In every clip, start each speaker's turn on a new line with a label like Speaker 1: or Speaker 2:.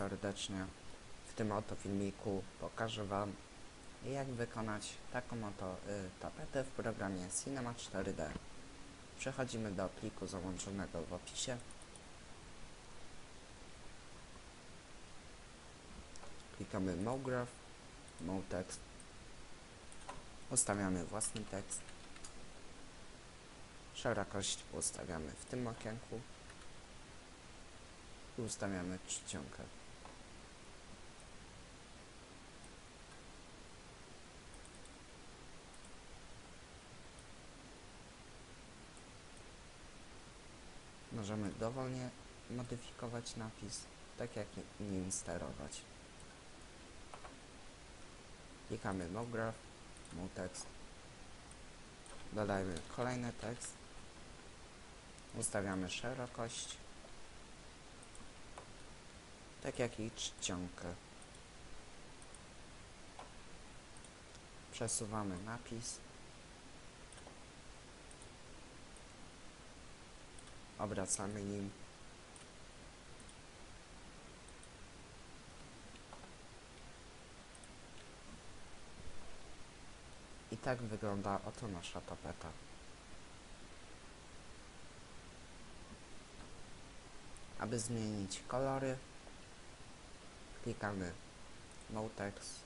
Speaker 1: serdecznie. W tym oto filmiku pokażę Wam jak wykonać taką oto y, tapetę w programie Cinema 4D. Przechodzimy do pliku załączonego w opisie. Klikamy MoGraph, MoText. Ustawiamy własny tekst. Szerokość ustawiamy w tym okienku ustawiamy czcionkę. Możemy dowolnie modyfikować napis, tak jak nim sterować. Klikamy MoGraph, MoText. Dodajmy kolejny tekst. Ustawiamy szerokość. Tak jak i czcionkę. Przesuwamy napis. Obracamy nim. I tak wygląda oto nasza tapeta. Aby zmienić kolory, klikamy Text,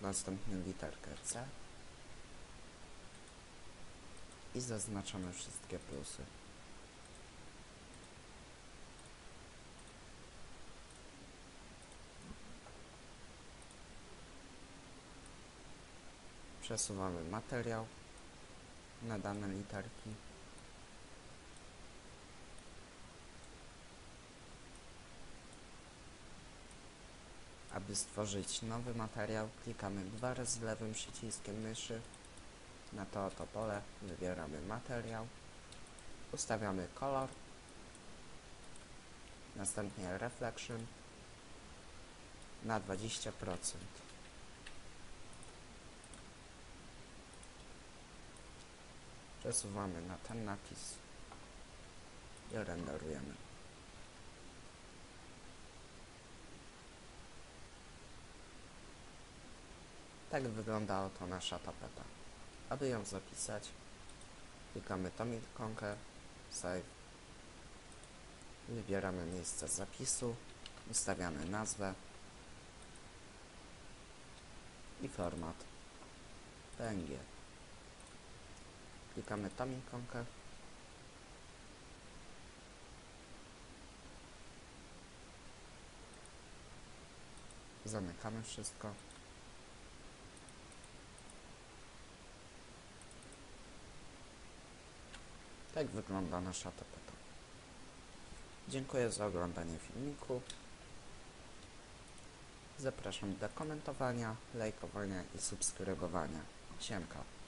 Speaker 1: następnie literkę C i zaznaczamy wszystkie plusy. Przesuwamy materiał na dane literki. Aby stworzyć nowy materiał, klikamy dwa razy lewym przyciskiem myszy. Na to oto pole wybieramy materiał, ustawiamy kolor, następnie reflection na 20%. Przesuwamy na ten napis i renderujemy. Tak wygląda oto nasza tapeta. Aby ją zapisać, klikamy tą ikonkę Save. Wybieramy miejsce zapisu, ustawiamy nazwę i format PNG. Klikamy tą ikonkę. Zamykamy wszystko. Tak wygląda nasza tapeta. Dziękuję za oglądanie filmiku. Zapraszam do komentowania, lajkowania i subskrybowania. Siemka.